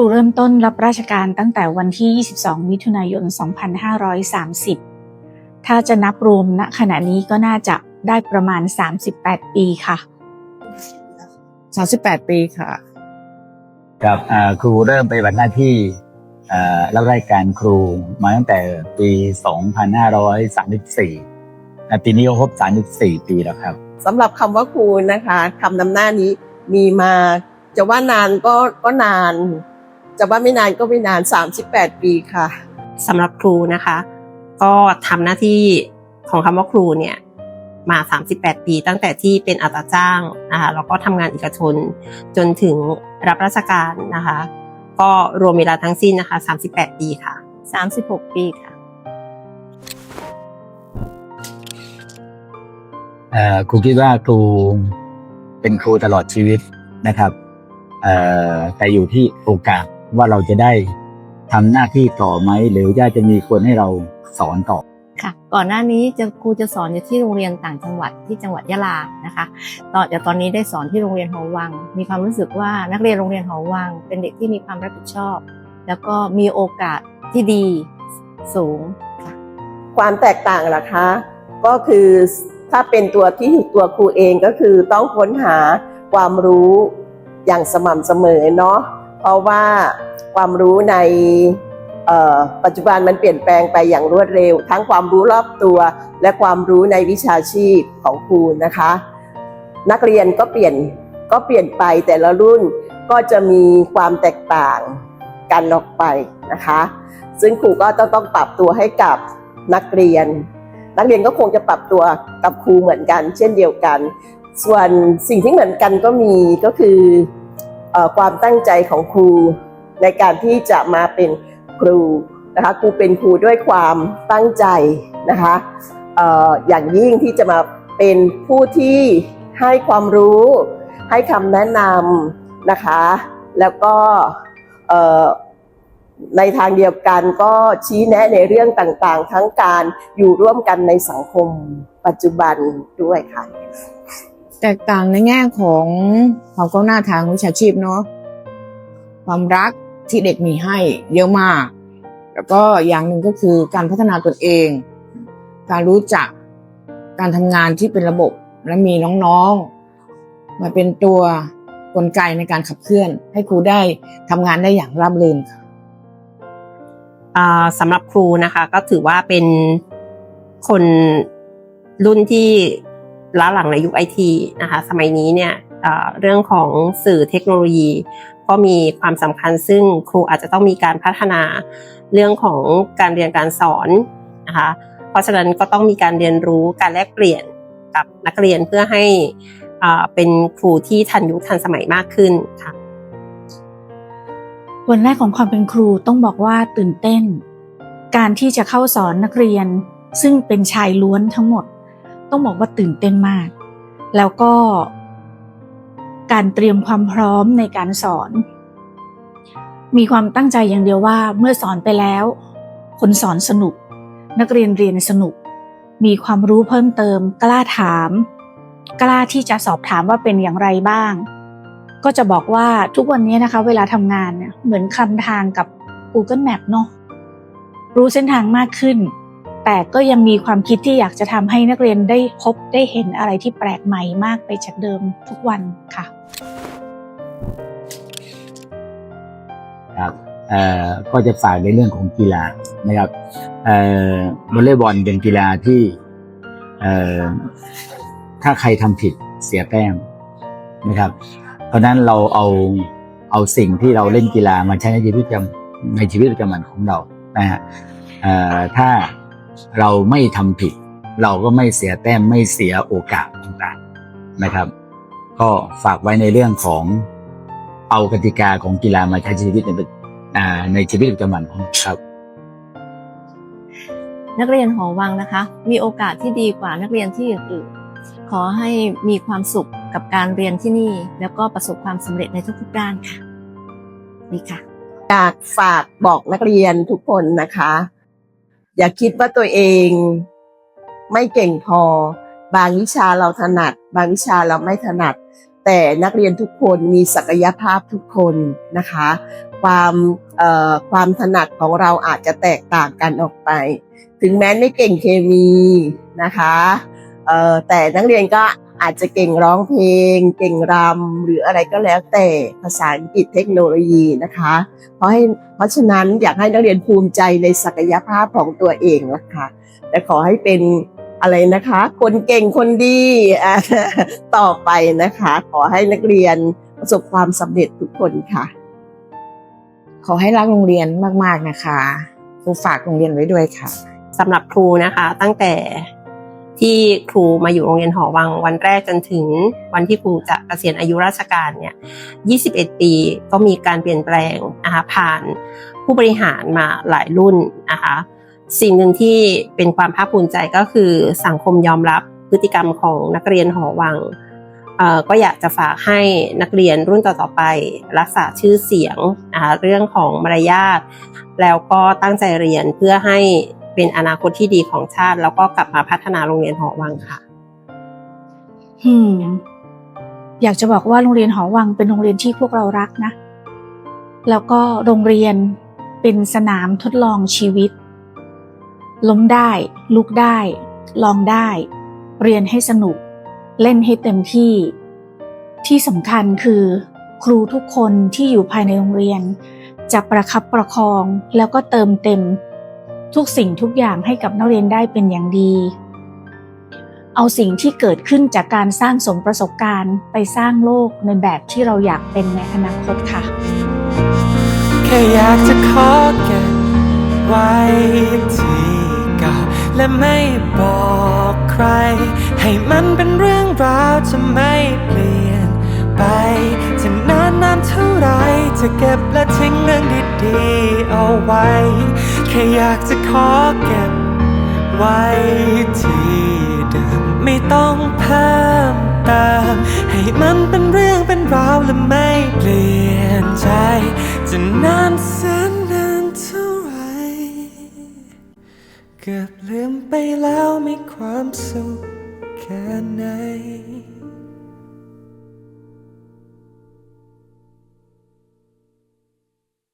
รูเริ่มต้นรับราชการตั้งแต่วันที่ 22 มิถุนายน 2530 ถ้าจะนับรวมณขณะนี้ก็น่าจะได้ประมาณ 38 ปีค่ะ 38 ปีค่ะครับอ่าครูเริ่มปฏิบัติหน้าที่อ่ารับราชการครูมาตั้งแต่ปี 2534อ่าปีนี้ก็ครบ 34 ปีแล้วครับสำหรับคำว่าครูนะคะคำนำหน้านี้มีมาจะว่านานก็ก็นาน จะว่าไม่นานก็ไม่นาน 38 ปีค่ะสำหรับครูนะคะ ก็ทำหน้าที่ของคำว่าครูเนี่ยมา 38 ปี ตั้งแต่ที่เป็นอัตราจ้างนะคะแล้วก็ทำงานเอกชนจนถึงรับราชการนะคะ ก็รวมเวลาทั้งสิ้นนะคะ 38 ปีค่ะ 36 ปีค่ะเอ่อครูคิดว่าครูเป็นครูตลอดชีวิตนะครับเอ่อแต่อยู่ที่โอกาส ว่าเราจะได้ทำหน้าที่ต่อไหมหรือว่าจะมีคนให้เราสอนต่อค่ะก่อนหน้านี้จะครูจะสอนอยู่ที่โรงเรียนต่างจังหวัดที่จังหวัดยะลานะคะตอนแต่ตอนนี้ได้สอนที่โรงเรียนหอวัง มีความรู้สึกว่านักเรียนโรงเรียนหอวัง เป็นเด็กที่มีความรับผิดชอบ แล้วก็มีโอกาสที่ดีสูงค่ะความแตกต่างล่ะคะ ก็คือถ้าเป็นตัวที่ตัวครูเองก็คือต้องค้นหาความรู้อย่างสม่ำเสมอเนาะ เพราะว่าความรู้ในปัจจุบันมันเปลี่ยนแปลงไปอย่างรวดเร็ว ทั้งความรู้รอบตัว และความรู้ในวิชาชีพของครูนะคะ นักเรียนก็เปลี่ยนก็เปลี่ยนไปแต่ละรุ่นก็จะมีความแตกต่างกันออกไปนะคะ ซึ่งครูก็ต้องต้องปรับตัวให้กับนักเรียน นักเรียนก็คงจะปรับตัวกับครูเหมือนกัน เช่นเดียวกัน ส่วนสิ่งที่เหมือนกันก็มีก็คือ ความตั้งใจของครู ในการที่จะมาเป็นครูนะคะครูเป็นครูด้วยความตั้งใจนะคะอย่างยิ่งที่จะมาเป็นผู้ที่ให้ความรู้ ให้คำแนะนำนะคะ แล้วก็ในทางเดียวกันก็ชี้แนะในเรื่องต่างๆ ทั้งการอยู่ร่วมกันในสังคมปัจจุบันด้วยค่ะ แตกต่างในแง่ของความก้าวหน้าทางวิชาชีพเนาะความรักที่เด็กมีให้เยอะมาก แล้วก็อย่างหนึ่งก็คือการพัฒนาตนเอง การรู้จักการทำงานที่เป็นระบบและมีน้องๆ มาเป็นตัวกลไกในการขับเคลื่อน ให้ครูได้ทำงานได้อย่างราบรื่นค่ะสำหรับครูนะคะก็ถือว่าเป็นคนรุ่นที่ ล้าหลังในยุคไอทีนะคะสมัยนี้เนี่ยเรื่องของสื่อเทคโนโลยี ก็มีความสำคัญซึ่งครูอาจจะต้องมีการพัฒนาเรื่องของการเรียนการสอนนะคะเพราะฉะนั้นก็ต้องมีการเรียนรู้การแลกเปลี่ยนกับนักเรียนเพื่อให้อ่าเป็นครูที่ทันยุคทันสมัยมากขึ้นค่ะวันแรกของความเป็นครูต้องบอกว่าตื่นเต้น การที่จะเข้าสอนนักเรียนซึ่งเป็นชายล้วนทั้งหมด ต้องบอกว่าตื่นเต้นมาก แล้วก็การเตรียมความพร้อมในการสอน มีความตั้งใจอย่างเดียวว่าเมื่อสอนไปแล้ว คนสอนสนุก นักเรียนเรียนสนุก มีความรู้เพิ่มเติม กล้าถาม กล้าที่จะสอบถามว่าเป็นอย่างไรบ้าง ก็จะบอกว่าทุกวันนี้นะคะ เวลาทำงานเนี่ยเหมือนคลำทางกับ Google Map เนาะรู้เส้นทางมากขึ้น แต่ก็ยังมีความคิดที่อยากจะทำให้นักเรียนได้พบได้เห็นอะไรที่แปลกใหม่มากไปจากเดิมทุกวันค่ะครับก็จะฝากในเรื่องของกีฬานะครับวอลเลย์บอลเป็นกีฬาที่ถ้าใครทำผิดเสียแต้มนะครับ เพราะฉะนั้นเราเอาเอาสิ่งที่เราเล่นกีฬามาใช้ในชีวิตประจำในชีวิตประจำวันของเรานะฮะถ้า เราไม่ทำผิด เราก็ไม่เสียแต้มไม่เสียโอกาสต่างๆนะครับ ก็ฝากไว้ในเรื่องของเอากติกาของกีฬามาใช้ชีวิตในประอ่าในชีวิตประจำวันของเราครับ นักเรียนหอวังนะคะ มีโอกาสที่ดีกว่านักเรียนที่อื่นๆขอให้มีความสุขกับการเรียนที่นี่ แล้วก็ประสบความสำเร็จในทุกๆด้านค่ะนี่ค่ะอยากฝากบอกนักเรียนทุกคนนะคะ อย่าคิดว่าตัวเอง ไม่เก่งพอ บางวิชาเราถนัด บางวิชาเราไม่ถนัด แต่นักเรียนทุกคนมีศักยภาพทุกคนนะคะ ความความถนัดของเราอาจจะแตกต่างกันออกไป ถึงแม้ไม่เก่งเคมีนะคะแต่นักเรียนก็ อาจจะเก่งร้องเพลง เก่งรำหรืออะไรก็แล้วแต่ภาษาอังกฤษเทคโนโลยีนะคะ เพราะให้เพราะฉะนั้นอยากให้นักเรียนภูมิใจในศักยภาพของตัวเองนะคะแต่ขอให้เป็นอะไรนะคะ คนเก่งคนดีอะต่อไปนะคะ ขอให้นักเรียนประสบความสำเร็จทุกคนค่ะ ขอให้รักโรงเรียนมากๆนะคะครูฝากโรงเรียนไว้ด้วยค่ะสำหรับครูนะคะ ตั้งแต่ ที่ครูมาอยู่โรงเรียนหอวังวันแรกจนถึงวันที่ครูจะเกษียณอายุราชการเนี่ย 21 ปีก็มีการเปลี่ยนแปลงนะคะผ่านผู้บริหารมาหลายรุ่นนะคะสิ่งหนึ่งที่เป็นความภาคภูมิใจก็คือสังคมยอมรับพฤติกรรมของนักเรียนหอวังเออก็อยากจะฝากให้นักเรียนรุ่นต่อๆไป รักษาชื่อเสียงนะคะเรื่องของมารยาทแล้วก็ตั้งใจเรียนเพื่อให้ เป็นอนาคตที่ดีของชาติ แล้วก็กลับมาพัฒนาโรงเรียนหอวังค่ะ อืม อยากจะบอกว่าโรงเรียนหอวังเป็นโรงเรียนที่พวกเรารักนะ แล้วก็โรงเรียนเป็นสนามทดลองชีวิต ล้มได้ ลุกได้ ลองได้ เรียนให้สนุก เล่นให้เต็มที่ ที่สำคัญคือ ครูทุกคนที่อยู่ภายในโรงเรียน จะประคับประคองแล้วก็เติมเต็ม ทุกสิ่งทุกอย่างให้กับนักเรียนได้เป็นอย่างดี เอาสิ่งที่เกิดขึ้นจากการสร้างสมประสบการณ์ไปสร้างโลกในแบบที่เราอยากเป็นในอนาคตค่ะ แค่อยากจะขอเก็บไว้ที่เก่าและไม่บอกใคร ให้มันเป็นเรื่องราวจะไม่เปลี่ยนไปจะนานนานเท่าไรจะเก็บและทิ้งเรื่องดีๆเอาไว้ แค่อยากจะขอเก็บ ไว้ที่เดิมไม่ต้องเพิ่มเติมให้มันเป็นเรื่องเป็นราวและไม่เปลี่ยนใจ จะนานแสนนานเท่าไหรเกือบลืมไปแล้วมีความสุขแค่ไหน